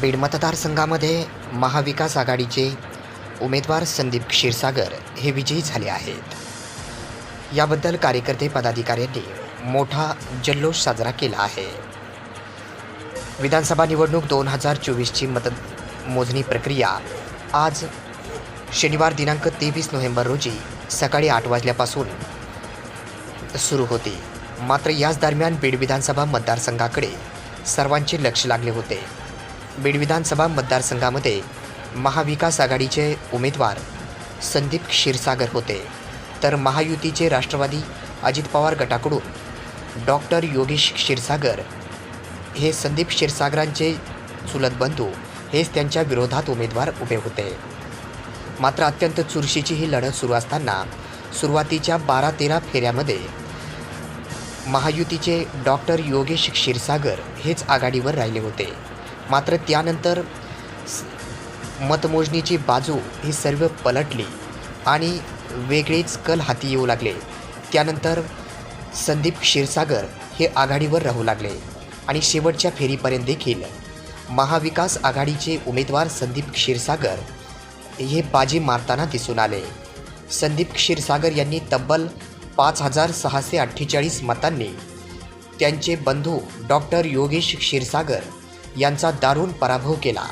बीड मतदारसंघामध्ये महाविकास आघाडीचे उमेदवार संदीप क्षीरसागर हे विजयी झाले आहेत. याबद्दल कार्यकर्ते पदाधिकाऱ्यांनी मोठा जल्लोष साजरा केला आहे. विधानसभा निवडणूक दोन हजार चोवीसची मत मोजणी प्रक्रिया आज शनिवार दिनांक तेवीस नोव्हेंबर रोजी सकाळी आठ वाजल्यापासून सुरू होती. मात्र याच दरम्यान बीड विधानसभा मतदारसंघाकडे सर्वांचे लक्ष लागले होते. बीड विधानसभा मतदारसंघामध्ये महाविकास आघाडीचे उमेदवार संदीप क्षीरसागर होते. तर महायुतीचे राष्ट्रवादी अजित पवार गटाकडून डॉक्टर योगेश क्षीरसागर हे संदीप क्षीरसागरांचे चुलत बंधू हेच त्यांच्या विरोधात उमेदवार उभे होते. मात्र अत्यंत चुरशीची ही लढत सुरू असताना सुरुवातीच्या बारा तेरा फेऱ्यामध्ये महायुतीचे डॉक्टर योगेश क्षीरसागर हेच आघाडीवर राहिले होते. मात्र त्यानंतर मतमोजणीची बाजू ही सर्व पलटली आणि वेगळेच कल हाती येऊ लागले. त्यानंतर संदीप क्षीरसागर हे आघाडीवर राहू लागले आणि शेवटच्या फेरीपर्यंत देखील. महाविकास आघाडीचे उमेदवार संदीप क्षीरसागर हे बाजी मारताना दिसून आले. संदीप क्षीरसागर यांनी तब्बल पाच हजार सहाशे अठ्ठेचाळीस मतांनी त्यांचे बंधू डॉक्टर योगेश क्षीरसागर यांचा दारुण पराभव केला.